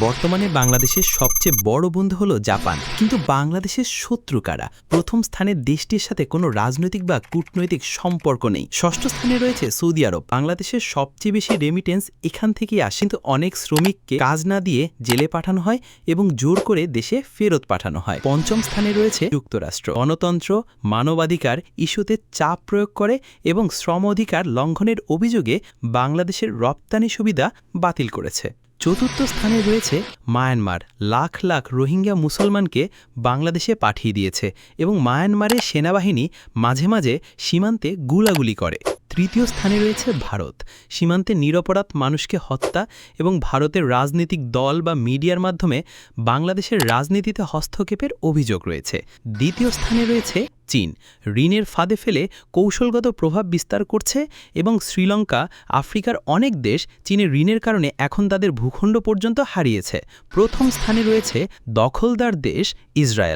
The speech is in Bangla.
বর্তমানে বাংলাদেশের সবচেয়ে বড় বন্ধু হলো জাপান। কিন্তু বাংলাদেশের শত্রু কারা? প্রথম স্থানে দেশটির সাথে কোনো রাজনৈতিক বা কূটনৈতিক সম্পর্ক নেই। ষষ্ঠ স্থানে রয়েছে সৌদি আরব। বাংলাদেশের সবচেয়ে বেশি রেমিটেন্স এখান থেকেই আসে। কিন্তু অনেক শ্রমিককে কাজ না দিয়ে জেলে পাঠানো হয় এবং জোর করে দেশে ফেরত পাঠানো হয়। পঞ্চম স্থানে রয়েছে যুক্তরাষ্ট্র। গণতন্ত্র, মানবাধিকার ইস্যুতে চাপ প্রয়োগ করে এবং শ্রম অধিকার লঙ্ঘনের অভিযোগে বাংলাদেশের রপ্তানি সুবিধা বাতিল করেছে। চতুর্থ স্থানে রয়েছে মায়ানমার। লাখ লাখ রোহিঙ্গা মুসলমানকে বাংলাদেশে পাঠিয়ে দিয়েছে এবং মায়ানমারের সেনাবাহিনী মাঝে মাঝে সীমান্তে গুলাগুলি করে। তৃতীয় স্থানে রয়েছে ভারত। সীমান্তে নিরপরাধ মানুষকে হত্যা এবং ভারতের রাজনৈতিক দল বা মিডিয়ার মাধ্যমে বাংলাদেশের রাজনীতিতে হস্তক্ষেপের অভিযোগ রয়েছে। দ্বিতীয় স্থানে রয়েছে চীন। ঋণের ফাঁদে ফেলে কৌশলগত প্রভাব বিস্তার করছে এবং শ্রীলঙ্কা, আফ্রিকার অনেক দেশ চীনের ঋণের কারণে এখন তাদের ভূখণ্ড পর্যন্ত হারিয়েছে। প্রথম স্থানে রয়েছে দখলদার দেশ ইসরায়েল।